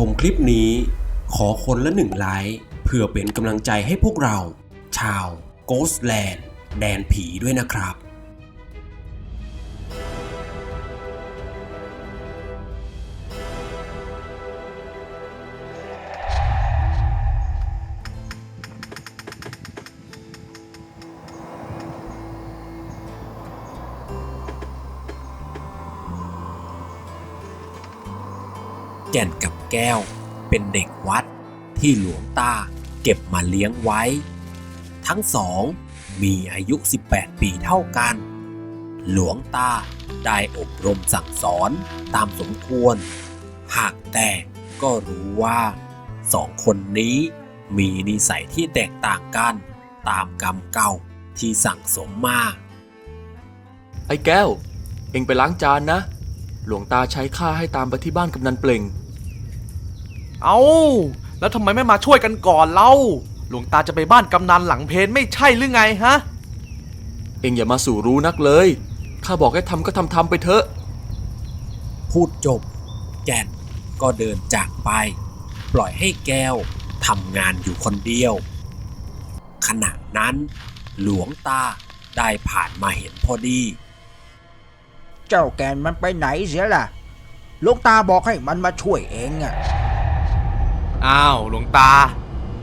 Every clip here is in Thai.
ชมคลิปนี้ ขอคนละหนึ่งไลค์เพื่อเป็นกำลังใจให้พวกเรา ชาว Ghostland แดนผีด้วยนะครับ แก่นกับ แก้ว เป็นเด็กวัดที่หลวงตาเก็บมาเลี้ยงไว้ ทั้งสองมีอายุ 18 ปีเท่ากัน หลวงตาได้อบรมสั่งสอนตามสมควร หากแต่ก็รู้ว่าสองคนนี้มีนิสัยที่แตกต่างกัน ตามกรรมเก่าที่สั่งสมมา ไอ้แก้ว เอ็งไปล้างจานนะ หลวงตาใช้ข้าให้ตามไปที่บ้านกำนันเปล่ง เอาแล้วทำไมไม่มาช่วยกันก่อนเล่า หลวงตาจะไปบ้านกำนันหลังเพนไม่ใช่หรือไงฮะ เอ็งอย่ามาสู่รู้นักเลย ข้าบอกให้ทำก็ทำทำไปเถอะ พูดจบ แก่นก็เดินจากไป ปล่อยให้แก้วทำงานอยู่คนเดียว ขณะนั้น หลวงตาได้ผ่านมาเห็นพอดี เจ้าแกนมันไปไหนเสียล่ะหลวงตาบอกให้มันมาช่วยเองอะ อ้าวหลวงตา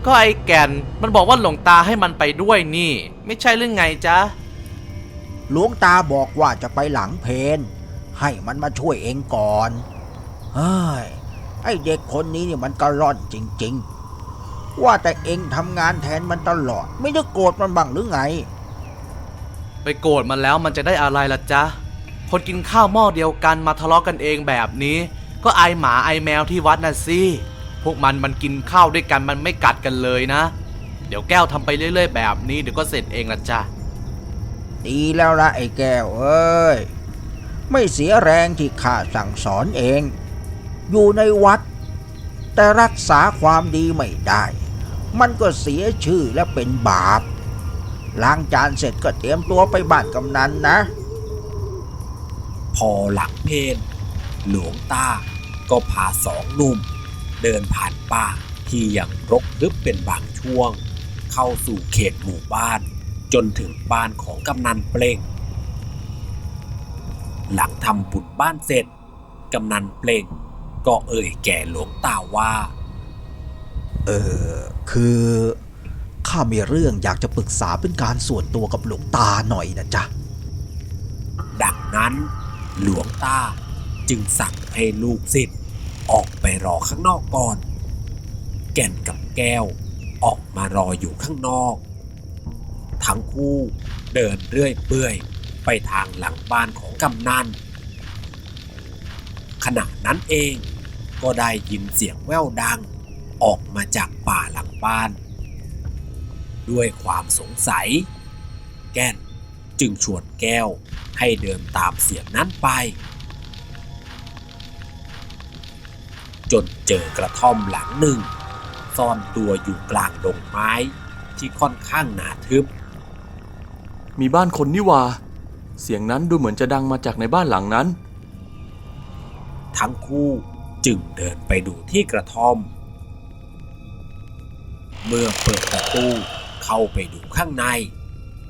ก็ไอ้แก่นมันบอกว่าหลวงตาให้มันไปด้วยนี่ ไม่ใช่หรือไงจ๊ะหลวงตาบอกว่าจะไปหลังเพนให้มันมาช่วยเองก่อนเฮ้ยไอ้เด็กคนนี้เนี่ยมันกระร่อนจริง ๆ ว่าแต่เองทำงานแทนมันตลอด ไม่ได้โกรธมันบ้างหรือไง ไปโกรธมันแล้วมันจะได้อะไรล่ะจ๊ะ คนกินข้าวหม้อเดียวกันมาทะเลาะกันเองแบบนี้ ก็ไอหมาไอแมวที่วัดน่ะสิ พวกมันมันกินข้าวด้วยกันมันไม่กัดกันเลยนะ เดี๋ยวแก้วทำไปเรื่อย ๆ แบบนี้เดี๋ยวก็เสร็จเองละจ้ะดีแล้วละไอ้แก้วเอ้ยไม่เสียแรงที่ข้าสั่งสอนเอง อยู่ในวัด แต่รักษาความดีไม่ได้ มันก็เสียชื่อและเป็นบาปล้างจานเสร็จก็เตรียมตัวไปบ้านกำนันนะ พอหลังเพนหลวงตาก็พาสองหนุ่ม เดินผ่านป่าที่ยังรกทึบเป็นบางช่วง เข้าสู่เขตหมู่บ้าน จนถึงบ้านของกำนันเปล่ง หลังทำบุญบ้านเสร็จ กำนันเปล่ง ก็เอ่ยแก่หลวงตาว่า เออคือข้ามีเรื่องอยากจะปรึกษาเป็นการส่วนตัวกับหลวงตาหน่อยนะจ๊ะ ดังนั้นหลวงตาจึงสั่งให้ลูกศิษย์ ออกไปรอข้างนอกก่อน แก่นกับแก้วออกมารออยู่ข้างนอก ทั้งคู่เดินเรื่อยเปื่อยไปทางหลังบ้านของกำนันขณะนั้นเองก็ได้ยินเสียงแว่วดังออกมาจากป่าหลังบ้าน ด้วยความสงสัย แก่นจึงชวนแก้วให้เดินตามเสียงนั้นไป จนเจอกระท่อมหลังหนึ่ง ซ่อนตัวอยู่กลางดงไม้ที่ค่อนข้างหนาทึบ มีบ้านคนนี่หว่า เสียงนั้นดูเหมือนจะดังมาจากในบ้านหลังนั้น ทั้งคู่จึงเดินไปดูที่กระท่อม เมื่อเปิดประตูเข้าไปดูข้างใน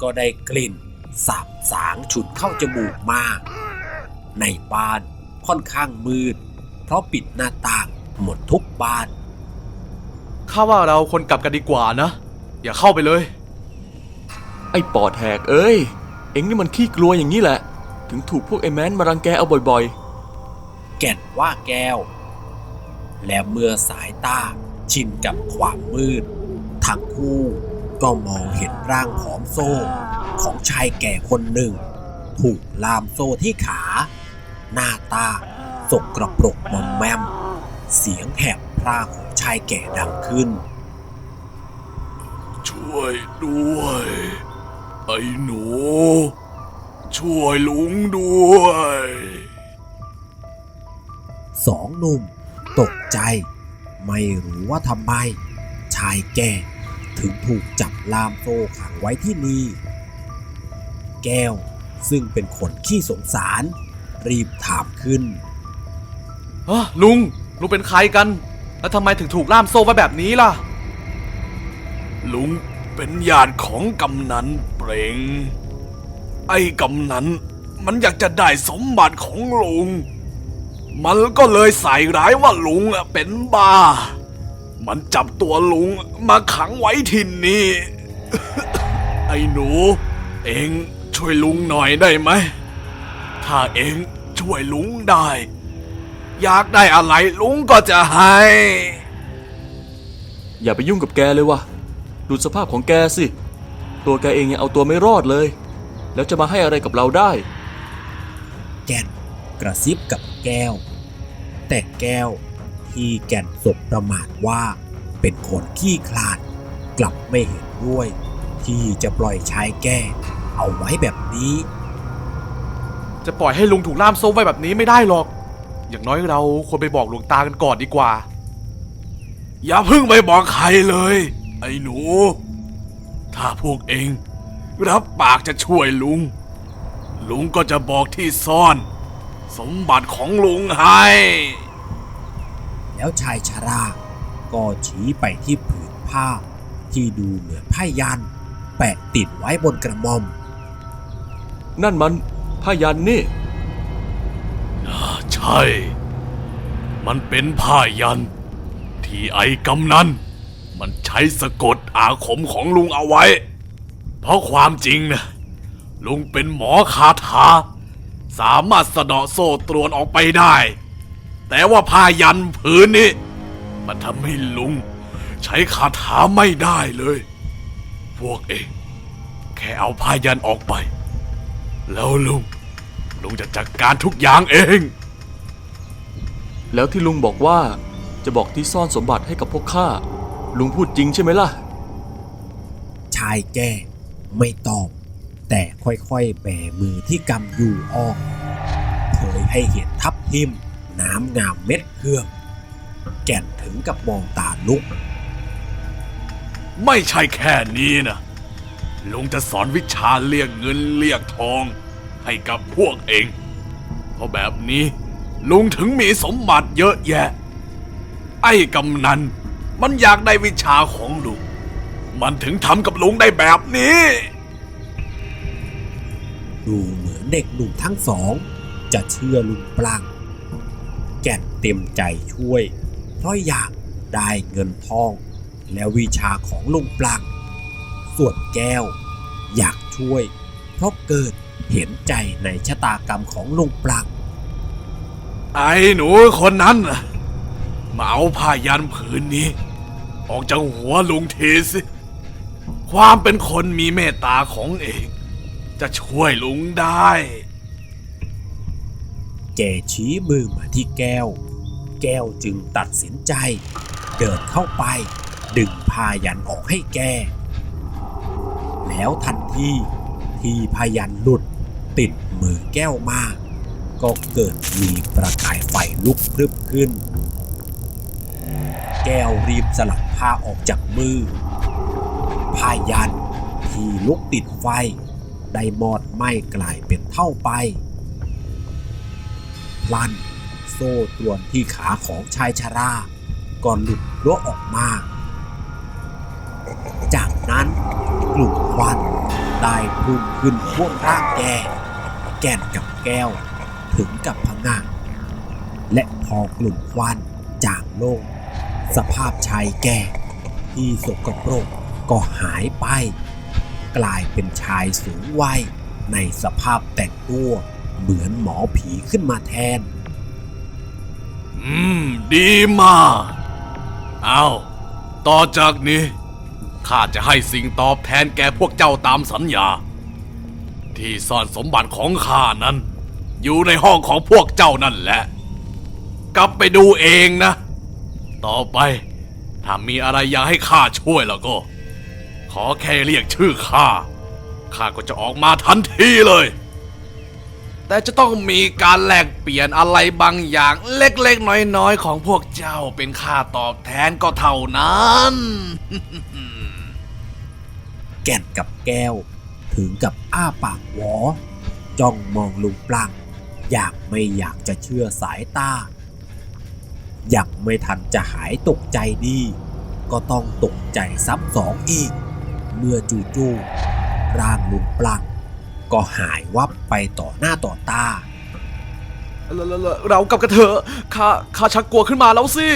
ก็ได้กลิ่นสาบสางฉุดเข้าจมูกมาก ในบ้านค่อนข้างมืดเพ ราะปิดหน้าต่างหมดทุกบาน ข้าว่าเราคนกลับกันดีกว่านะ อย่าเข้าไปเลย ไอ้ปอดแหกเอ้ย เอ็งนี่มันขี้กลัวอย่างนี้แหละ ถึงถูกพวกไอ้แมนมารังแกเอาบ่อยแก่นว่าแก้ว และเมื่อสายตาชินกับความมืด ทั้งคู่ก็มองเห็นร่างผอมโซ่ของชายแก่คนหนึ่ง ถูกล่ามโซ่ที่ขา หน้าตา สกกระปรกมอมแมม เสียงแหบพร่าของชายแก่ดังขึ้น ช่วยด้วย ไอ้หนู ช่วยลุงด้วย สองหนุ่ม ตกใจ ไม่รู้ว่าทำไม ชายแก่ถึงถูกจับล่ามโซ่ขังไว้ที่นี่ แก้วซึ่งเป็นคนขี้สงสาร รีบถามขึ้น ลุง ลุงเป็นใครกัน แล้วทำไมถึงถูกล่ามโซ่ไว้แบบนี้ล่ะ ลุงเป็นญาติของกำนันเปรงไอ้กำนันมันอยากจะได้สมบัติของลุง มันก็เลยใส่ร้ายว่าลุงอะเป็นบ้า มันจับตัวลุงมาขังไว้ที่นี่ ไอ้หนู เองช่วยลุงหน่อยได้ไหม ถ้าเองช่วยลุงได้ อยากได้อะไรลุงก็จะให้ อย่าไปยุ่งกับแกเลยวะดูสภาพของแกสิ ตัวแกเองยังเอาตัวไม่รอดเลย แล้วจะมาให้อะไรกับเราได้ แก่นกระซิบกับแก้ว แต่แก้วที่แก่นสบประมาทว่า เป็นคนขี้คลาด กลับไม่เห็นด้วย ที่จะปล่อยชายแก้เอาไว้แบบนี้ จะปล่อยให้ลุงถูกล่ามโซ่ไว้แบบนี้ไม่ได้หรอก อย่างน้อยเราควรไปบอกหลวงตากันก่อนดีกว่า อย่าเพิ่งไปบอกใครเลย ไอ้หนู ถ้าพวกเอง รับปากจะช่วยลุง ลุงก็จะบอกที่ซ่อน สมบัติของลุงให้ แล้วชายชรา ก็ชี้ไปที่ผืนผ้า ที่ดูเหมือนผ้ายัน แปะติดไว้บนกระหม่อม นั่นมันผ้ายันนี่ใช่ มันเป็นผ้ายัน ที่ไอ้กำนันมันใช้สะกดอาคมของลุงเอาไว้ เพราะความจริงนะลุงเป็นหมอคาถา สามารถสะเดาะโซ่ตรวนออกไปได้ แต่ว่าผ้ายันผืนนี้ มันทำให้ลุง ใช้คาถาไม่ได้เลย พวกเองแค่เอาผ้ายันออกไป แล้วลุงลุงจะจัดการทุกอย่างเอง แล้วที่ลุงบอกว่าจะบอกที่ซ่อนสมบัติให้กับพวกข้า ลุงพูดจริงใช่ไหมล่ะ ชายแก้ไม่ตอบ แต่ค่อยๆแบมือที่กำอยู่ออกเผยให้เห็นทับทิม น้ำงามเม็ดเครื่อง แก่นถึงกับมองตาลุก ไม่ใช่แค่นี้นะ ลุงจะสอนวิชาเรียกเงินเรียกทอง ให้กับพวกเอง เพราะแบบนี้ ลุงถึงมีสมบัติเยอะแยะ ไอ้กำนันมันอยากได้วิชาของลุง มันถึงทำกับลุงได้แบบนี้ดูเหมือนเด็กหนุ่มทั้งสอง จะเชื่อลุงปลังแก่นเต็มใจช่วย เพราะอยากได้เงินทอง และวิชาของลุงปลังส่วนแก้ว อยากช่วย เพราะเกิดเห็นใจในชะตากรรมของลุงปลัง ไอ้หนูคนนั้นมาเอาผ้ายันผืนนี้ ออกจากหัวลุงทีสิ ความเป็นคนมีเมตตาของเอง จะช่วยลุงได้ แกชี้มือมาที่แก้ว แก้วจึงตัดสินใจ เดินเข้าไป ดึงพายันออกให้แก แล้วทันทีที่พายันหลุดติดมือแก้วมาก็เกิดมีประกายไฟลุกพรึบขึ้น แก้วรีบสลัดผ้าออกจากมือพายันที่ลุกติดไฟ ได้มอดไหม้กลายเป็นเท่าไป พลันโซ่ตรวนที่ขาของชายชาราก็หลุดรั่วออกมา จากนั้นกลุ่มควันได้พุ่งขึ้นท่วมร่างแก แก่นกับแก้ว ถึงกับพะงะและพอกลุ่มควันจางลง สภาพชายแก่ ที่สกปรกก็หายไป กลายเป็นชายสูงวัยในสภาพแต่งตัวเหมือนหมอผีขึ้นมาแทน อืม ดีมากเอาต่อจากนี้ ข้าจะให้สิ่งตอบแทนแก่พวกเจ้าตามสัญญา ที่ซ่อนสมบัติของข้านั้น อยู่ในห้องของพวกเจ้านั่นแหละ กลับไปดูเองนะ ต่อไป ถ้ามีอะไรอยากให้ข้าช่วยแล้วก็ ขอแค่เรียกชื่อข้าข้าก็จะออกมาทันทีเลย แต่จะต้องมีการแลกเปลี่ยนอะไรบางอย่างเล็กๆ น้อยๆ ของพวกเจ้าเป็นค่าตอบแทนก็เท่านั้น แก่นกับแก้ว ถึงกับอ้าปากหวอจ้องมองลุงปลัง อยากไม่อยากจะเชื่อสายตา ยังไม่ทันจะหายตกใจดีก็ต้องตกใจซ้ำสองอีก เมื่อจู่ๆร่างลุงปลังก็หายวับไปต่อหน้าต่อตาเราเราเราเรากลับกันเถอะข้าข้าชักกลัวขึ้นมาแล้วสิ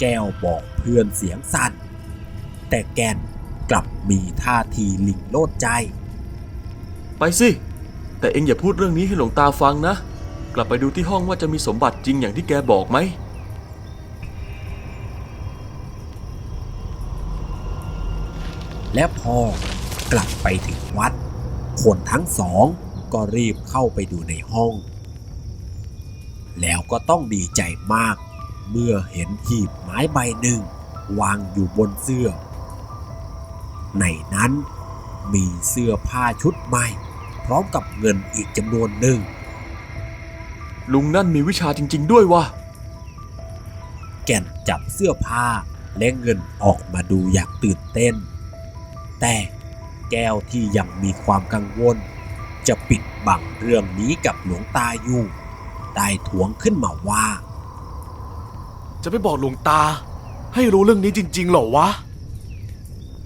แก้วบอกเพื่อนเสียงสั่น แต่แกนกลับมีท่าทีหลิงโลดใจ ไปสิ แต่เองอย่าพูดเรื่องนี้ให้หลวงตาฟังนะ กลับไปดูที่ห้องว่าจะมีสมบัติจริงอย่างที่แกบอกไหม และพอกลับไปถึงวัด คนทั้งสองก็รีบเข้าไปดูในห้อง แล้วก็ต้องดีใจมาก เมื่อเห็นหีบไม้ใบหนึ่ง วางอยู่บนเสื้อ ในนั้นมีเสื้อผ้าชุดใหม่ พร้อมกับเงินอีกจำนวนหนึ่ง ลุงนั่นมีวิชาจริง ๆ ด้วยวะแก่นจับเสื้อผ้าและเงินออกมาดูอย่างตื่นเต้น แต่แก้วที่ยังมีความกังวล จะปิดบังเรื่องนี้กับหลวงตาอยู่ได้ถวงขึ้นมาว่า จะไปบอกหลวงตา ให้รู้เรื่องนี้จริง ๆ เหรอวะ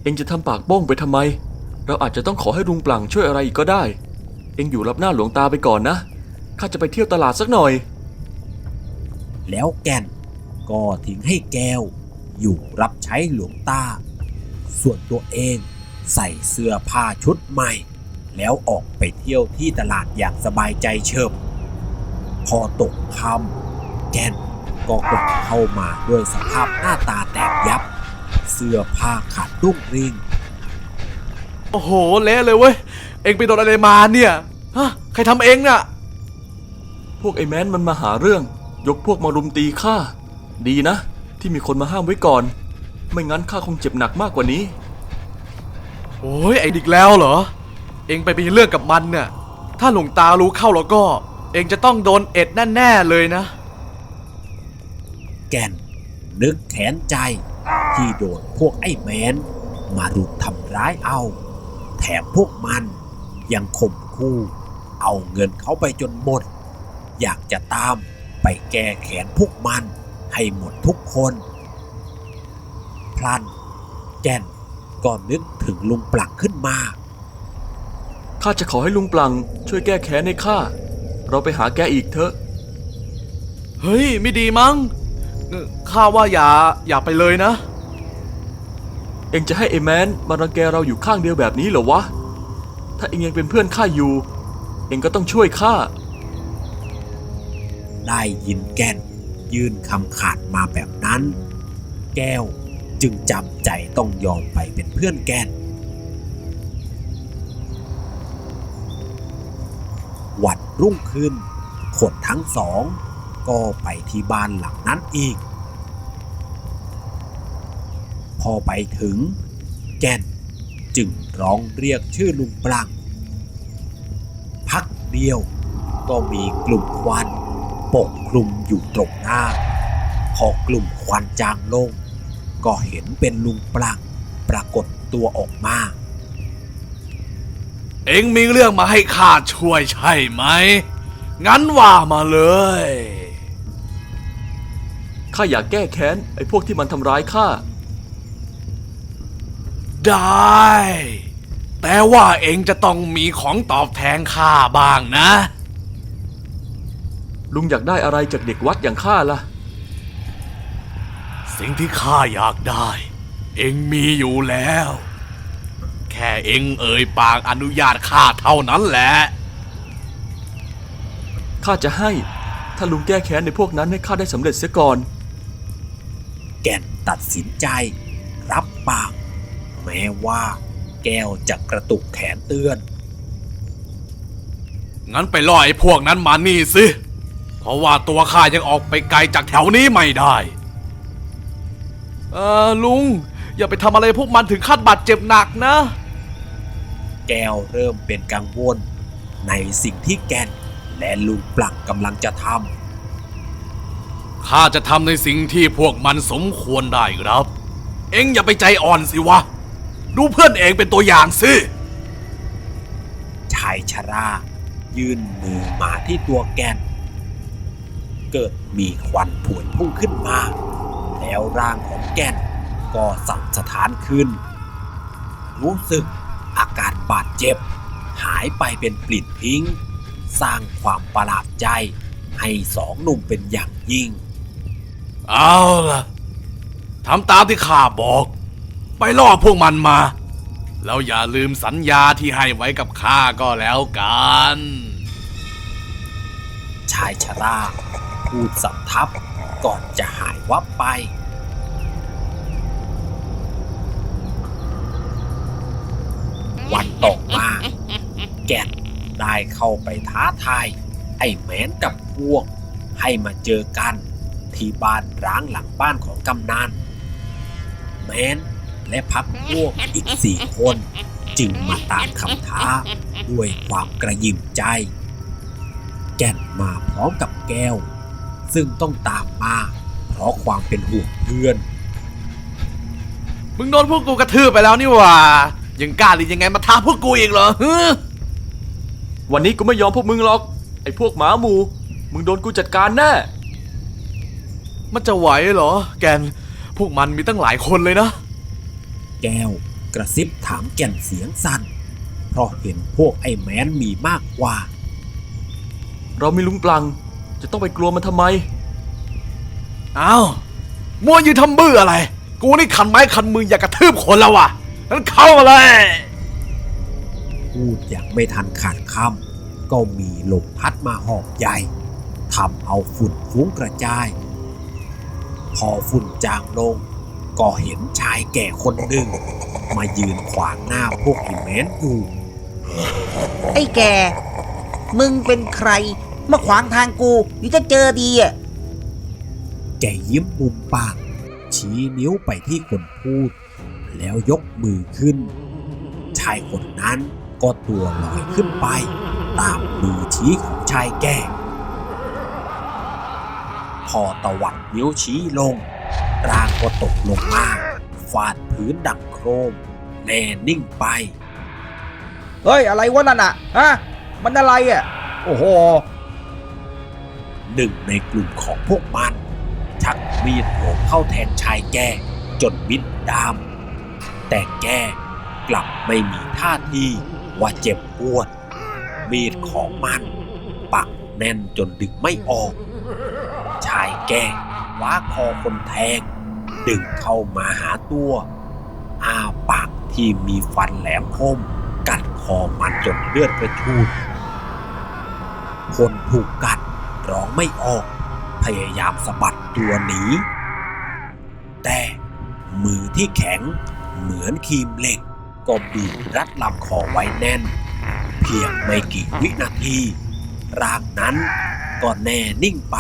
เองจะทำปากโป้งไปทำไม เราอาจจะต้องขอให้ลุงปลังช่วยอะไรอีกก็ได้ เองอยู่รับหน้าหลวงตาไปก่อนนะ ข้าจะไปเที่ยวตลาดสักหน่อย แล้วแก่นก็ทิ้งให้แก้ว อยู่รับใช้หลวงตา ส่วนตัวเองใส่เสื้อผ้าชุดใหม่ แล้วออกไปเที่ยวที่ตลาดอย่างสบายใจเฉิบ พอตกค่ำแก่นก็กลับเข้ามาด้วยสภาพหน้าตาแตกยับ เสื้อผ้าขาดรุ่งริ่ง โอ้โหเละเลยเว้ย เอ็งไปโดนอะไรมาเนี่ย ฮะใครทำเองน่ะ พวกไอ้แมนมันมาหาเรื่อง ยกพวกมารุมตีข้า ดีนะ ที่มีคนมาห้ามไว้ก่อน ไม่งั้นข้าคงเจ็บหนักมากกว่านี้ โอ้ยไอ้ดิกแล้วเหรอ เอ็งไปมีเรื่องกับมันเนี่ยถ้าหลวงตารู้เข้าแล้วก็ เอ็งจะต้องโดนเอ็ดแน่ๆเลยนะ แก่นนึกแขนใจ ที่โดนพวกไอ้แมนมารุมทำร้ายเอา แถมพวกมันยังข่มคู่ เอาเงินเขาไปจนหมด อยากจะตามไปแก้แขนพวกมันให้หมดทุกคน พลัน แก่นก็นึกถึงลุงปลักขึ้นมาข้าจะขอให้ลุงปลังช่วยแก้แค้นให้ข้า เราไปหาแกอีกเถอะ เฮ้ย ไม่ดีมั้งเอ่อข้าว่าอย่าอย่าไปเลยนะ เองจะให้ไอ้แมนมารังแกเราอยู่ข้างเดียวแบบนี้เหรอวะ ถ้าเองยังเป็นเพื่อนข้าอยู่ เองก็ต้องช่วยข้า ได้ยินแก่นยื่นคำขาดมาแบบนั้น แก้วจึงจำใจต้องยอมไปเป็นเพื่อนแก่นวันรุ่งขึ้นคนทั้งสอง ก็ไปที่บ้านหลังนั้นอีก พอไปถึง แก่นจึงร้องเรียกชื่อลุงปลัง เดียว ก็มีกลุ่มควันปกคลุมอยู่ตรงหน้า พอกลุ่มควันจางลง ก็เห็นเป็นลุงปลังปรากฏตัวออกมา เอ็งมีเรื่องมาให้ข้าช่วยใช่ไหม งั้นว่ามาเลยข้าอยากแก้แค้นไอ้พวกที่มันทำร้ายข้า ได้ แต่ว่าเอ็งจะต้องมีของตอบแทนข้าบ้างนะ ลุงอยากได้อะไรจากเด็กวัดอย่างข้าล่ะ สิ่งที่ข้าอยากได้ เอ็งมีอยู่แล้ว แค่เอ็งเอ่ยปากอนุญาตข้าเท่านั้นแหละ ข้าจะให้ ถ้าลุงแก้แค้นในพวกนั้นให้ข้าได้สำเร็จเสียก่อน แก่นตัดสินใจ รับปาก แม้ว่า แก้วจะกระตุกแขนเตือน งั้นไปล่อไอ้พวกนั้นมานี่สิ เพราะว่าตัวข้ายังออกไปไกลจากแถวนี้ไม่ได้ เออลุง อย่าไปทำอะไรพวกมันถึงขั้นบาดเจ็บหนักนะ แก้วเริ่มเป็นกังวล ในสิ่งที่แก่นและลุงปลักกำลังจะทข้าจะทำในสิ่งที่พวกมันสมควรได้ครับ เอ็งอย่าไปใจอ่อนสิวะ ดูเพื่อนเองเป็นตัวอย่างสิชายชรา ยื่นมือมาที่ตัวแกน เกิดมีควันผวยพุ่งขึ้นมา แล้วร่างของแกนก็สั่นสะท้านขึ้น รู้สึกอาการบาดเจ็บ หายไปเป็นปลิดทิ้ง สร้างความประหลาดใจ ให้สองหนุ่มเป็นอย่างยิ่ง เอาล่ะทำตามที่ข้าบอก ไปล่อพวกมันมา แล้วอย่าลืมสัญญาที่ให้ไว้กับข้าก็แล้วกัน ชายชราพูดสำทับก่อนจะหายวับไป วันต่อมาแกนได้เข้าไปท้าทาย ไอ้แมนกับพวก ให้มาเจอกัน ที่บ้านร้างหลังบ้านของกำนันแมน และพักพวกอีกสี่คน จึงมาตามคำท้าด้วยความกระยิมใจ แก่นมาพร้อมกับแก้ว ซึ่งต้องตามมาเพราะความเป็นห่วงเพื่อน มึงโดนพวกกูกระทืบไปแล้วนี่หว่า ยังกล้าหรือยังไงมาท้าพวกกูอีกเหรอฮึวันนี้กูไม่ยอมพวกมึงหรอก ไอ้พวกหมาหมู มึงโดนกูจัดการแน่ มันจะไหวเหรอ แกน พวกมันมีตั้งหลายคนเลยนะ แก้ว กระซิบถามแก่นเสียงสั่น เพราะเห็นพวกไอ้แมนมีมากกว่า เรามีลุงปลัง จะต้องไปกลัวมันทำไมอ้าวมัวยืนทำบื้ออะไร กูนี่ขันไม้ขันมืออยากกระทืบคนแล้วว่ะนั้นเข้ามาเลย พูดอย่างไม่ทันขาดคำก็มีลมพัดมาหอบใหญ่ทำเอาฝุ่นฟุ้งกระจาย พอฝุ่นจางลง ก็เห็นชายแก่คนหนึ่ง มายืนขวางหน้าพวกไอ้แมนอยู่ ไอ้แก มึงเป็นใคร มาขวางทางกูหรือจะเจอดีอะ แกยิ้มมุมปาก ชี้นิ้วไปที่คนพูด แล้วยกมือขึ้น ชายคนนั้นก็ตัวลอยขึ้นไป ตามมือชี้ของชายแก่ พอตวัดนิ้วชี้ลง ร่างก็ตกลงมาฟาดพื้นดังโครมแน่นิ่งไป เฮ้ย อะไรวะนั่นอะฮะมันอะไรอะโอ้โห หนึ่งในกลุ่มของพวกมันชักมีดโหมเข้าแทงชายแก่จนมิดดาม แต่แก่กลับไม่มีท่าทีว่าเจ็บปวด มีดของมัน ปักแน่นจนดึงไม่ออก ชายแก่ คว้าคอคนแทงดึงเข้ามาหาตัวอ้าปากที่มีฟันแหลมคมกัดคอมันจนเลือดกระชูด คนถูกกัดร้องไม่ออก พยายามสะบัดตัวหนี แต่มือที่แข็งเหมือนครีมเหล็ก ก็บีบรัดลำคอไว้แน่น เพียงไม่กี่วินาที ร่างนั้นก็แน่นิ่งไป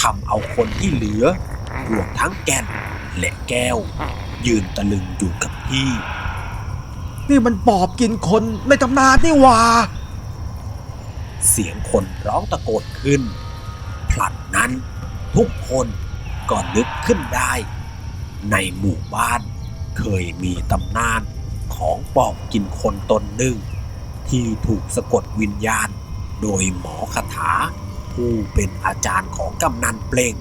ทำเอาคนที่เหลือรวมทั้งแก่นและแก้ว ยืนตะลึงอยู่กับที่ นี่มันปอบกินคนในตำนานนี่หว่า เสียงคนร้องตะโกนขึ้นพลันนั้นทุกคนก็นึกขึ้นได้ ในหมู่บ้านเคยมีตำนานของปอบกินคนตนหนึ่ง ที่ถูกสะกดวิญญาณโดยหมอคาถา ผู้เป็นอาจารย์ของกำนันเปล่ง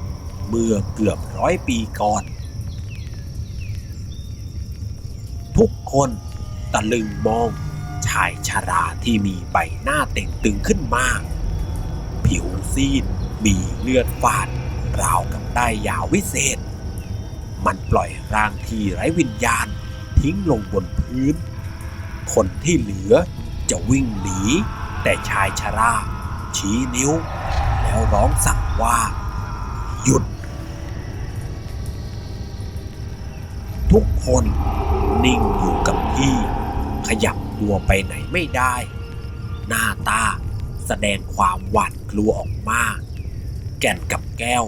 เมื่อเกือบร้อยปีก่อน ทุกคนตะลึงมองชายชาราที่มีใบหน้าเต่งตึงขึ้นมาก ผิวซีดมีเลือดฝาด ราวกับได้ยาวิเศษ มันปล่อยร่างที่ไร้วิญญาณทิ้งลงบนพื้น คนที่เหลือจะวิ่งหนี แต่ชายชาราชี้นิ้ว แล้วร้องสั่งว่า หยุด ทุกคนนิ่งอยู่กับที่ ขยับตัวไปไหนไม่ได้ หน้าตาแสดงความหวาดกลัวออกมา แก่นกับแก้ว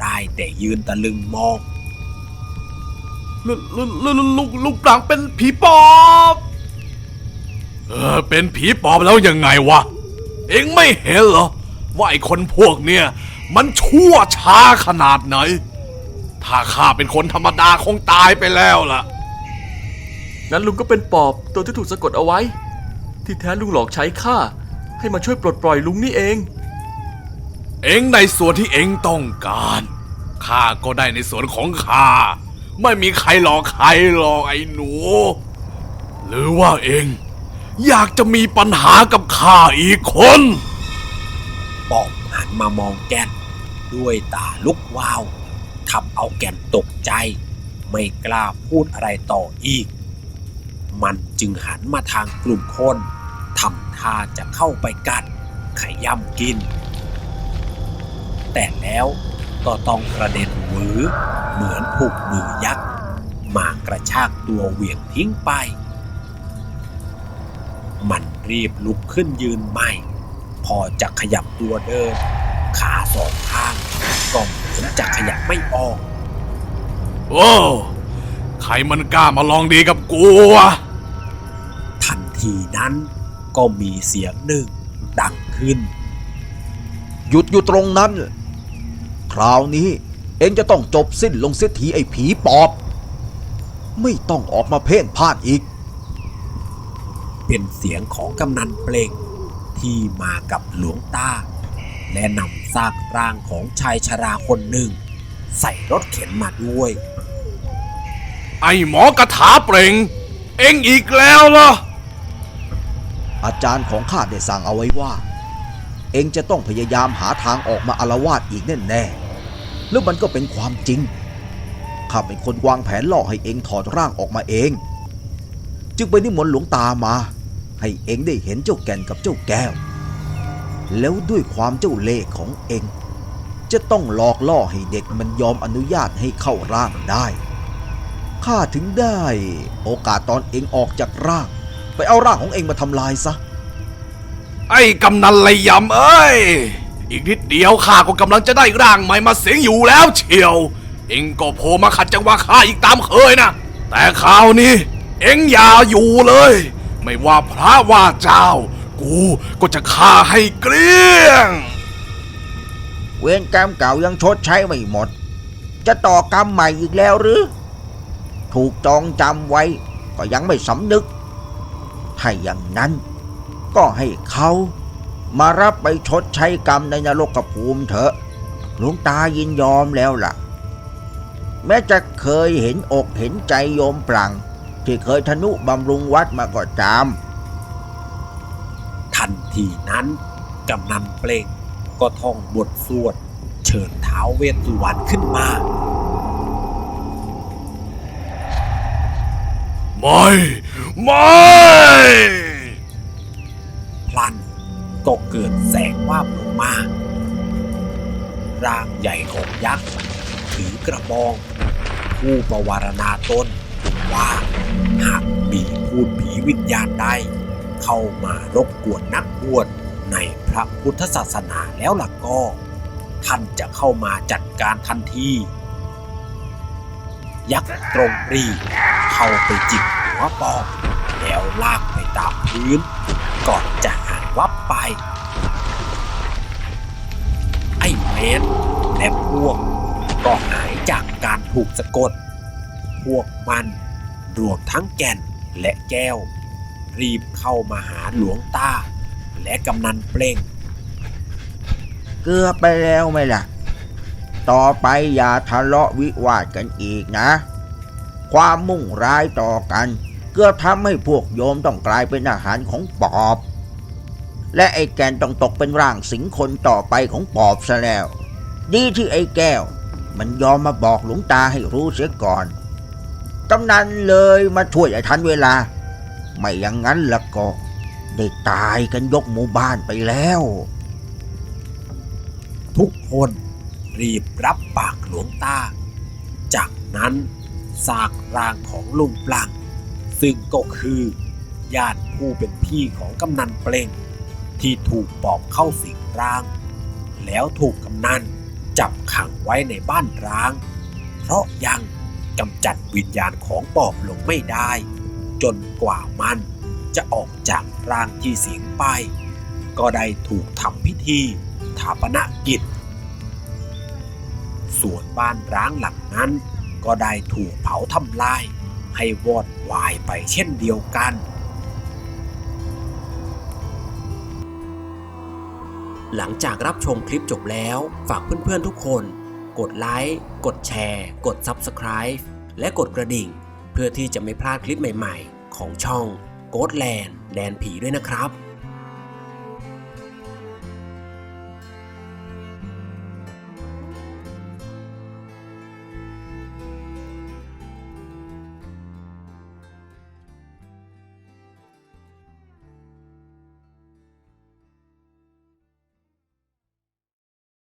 ได้แต่ยืนตะลึงมองลุลุลุลุลุลุงปลังเป็นผีปอบ เออ เป็นผีปอบแล้วยังไงวะ เอ็งไม่เห็นเหรอ ว่าไอ้คนพวกเนี่ย มันชั่วช้าขนาดไหน ถ้าข้าเป็นคนธรรมดาคงตายไปแล้วล่ะ งั้นลุงก็เป็นปอบตัวที่ถูกสะกดเอาไว้ ที่แท้ลุงหลอกใช้ข้าให้มาช่วยปลดปล่อยลุงนี่เอง เองในส่วนที่เองต้องการข้าก็ได้ในส่วนของข้าไม่มีใครหลอกใครหรอกไอ้หนู หรือว่าเอง อยากจะมีปัญหากับข้าอีกคน ปอบหันมามองแก่น ด้วยตาลุกวาวทำเอาแก่นตกใจ ไม่กล้าพูดอะไรต่ออีก มันจึงหันมาทางกลุ่มคนทำท่าจะเข้าไปกัดขย่ำกิน แต่แล้วก็ต้องกระเด็นหวือเหมือนผูกมือยักษ์ มากระชากตัวเหวี่ยงทิ้งไป มันรีบลุกขึ้นยืนใหม่ อจะขยับตัวเดิน ขาสองข้างก็เหมือนจะขยับไม่ออก โอ้ใครมันกล้ามาลองดีกับกูวะทันทีนั้นก็มีเสียงหนึ่งดังขึ้น หยุดอยู่ตรงนั้น คราวนี้เองจะต้องจบสิ้นลงเสียทีไอ้ผีปอบ ไม่ต้องออกมาเพ่นพ่านอีก เป็นเสียงของกำนันเปล่ง ที่มากับหลวงตา และนำซากร่างของชายชราคนหนึ่ง ใส่รถเข็นมาด้วย ไอ้หมอกระถาเปล่ง เอ็งอีกแล้วเหรอ อาจารย์ของข้าได้สั่งเอาไว้ว่า เองจะต้องพยายามหาทางออกมาอารวาสอีกแน่ๆแล้วมันก็เป็นความจริง ข้าเป็นคนวางแผนล่อให้เองถอดร่างออกมาเอง จึงไปนิมนต์หลวงตามา ให้เองได้เห็นเจ้าแก่นกับเจ้าแก้ว แล้วด้วยความเจ้าเล่ห์ของเอง จะต้องหลอกล่อให้เด็กมันยอมอนุญาตให้เข้าร่างได้ข้าถึงได้โอกาสตอนเองออกจากร่าง ไปเอาร่างของเองมาทำลายซะ ไอ้กำนันเลยยำเอ้ย อีกนิดเดียวข้าก็กำลังจะได้ร่างใหม่มาเสียงอยู่แล้วเชียว เองก็โผล่มาขัดจังหวะข้าอีกตามเคยนะ แต่คราวนี้ เองอย่าอยู่เลย ไม่ว่าพระว่าเจ้า กูก็จะฆ่าให้เกลี้ยง เวรกรรมเก่ายังชดใช้ไม่หมด จะต่อกรรมใหม่อีกแล้วหรือ ถูกจองจำไว้ก็ยังไม่สำนึก ถ้าอย่างนั้นก็ให้เขามารับไปชดใช้กรรมในนรกภูมิเถอะหลวงตายินยอมแล้วล่ะ แม้จะเคยเห็นอกเห็นใจโยมปรัง ที่เคยทนุบำรุงวัดมาก็ตาม ทันทีนั้นกำนันเปล่งก็ท่องบทสวด เชิญเท้าวเวสสุวรรณขึ้นมา ไม่ ไม่ พลันก็เกิดแสงวาบลงมา ร่างใหญ่ของยักษ์ ถือกระบอง ผู้ประวารณาตนว่าหากมีพูดผี วิญญาณใดเข้ามารบกวนนักบวชในพระพุทธศาสนาแล้วล่ะก็ ท่านจะเข้ามาจัดการทันทียักษ์ตรงรีเข้าไปจิกหัวปอบแล้วลากไปตามพื้น ก่อนจะหายวับไป ไอ้เมนและพวกก็หายจากการถูกสะกด พวกมันรวมทั้งแก่น และแก้ว รีบเข้ามาหาหลวงตา และกำนันเปล่ง เกือบไปแล้วไหมล่ะ ต่อไปอย่าทะเลาะวิวาทกันอีกนะ ความมุ่งร้ายต่อกัน เกือบทำให้พวกโยมต้องกลายเป็นอาหารของปอบ และไอ้แกนต้องตกเป็นร่างสิงคนต่อไปของปอบซะแล้ว ดีที่ไอ้แก้ว มันยอมมาบอกหลวงตาให้รู้เสียก่อน กำนันเลยมาช่วยไอ้ทันเวลา ไม่อย่างนั้นละก็ได้ตายกันยกหมู่บ้านไปแล้ว ทุกคนรีบรับปากหลวงตา จากนั้นซากร่างของลุงปลัง ซึ่งก็คือญาติผู้เป็นพี่ของกำนันเปล่ง ที่ถูกปอบเข้าสิงร่าง แล้วถูกกำนันจับขังไว้ในบ้านร้าง เพราะยัง กำจัดวิญญาณของปอบลงไม่ได้ จนกว่ามันจะออกจากร่างที่สิงไป ก็ได้ถูกทำพิธีถาปนกิจ ส่วนบ้านร้างหลังนั้นก็ได้ถูกเผาทำลาย ให้วอดวายไปเช่นเดียวกัน หลังจากรับชมคลิปจบแล้ว ฝากเพื่อนๆทุกคน กดไลค์ กดแชร์ กด Subscribe และกดกระดิ่ง เพื่อที่จะไม่พลาดคลิปใหม่ๆ ของช่อง g h o s t Land แดนผีด้วยนะครับ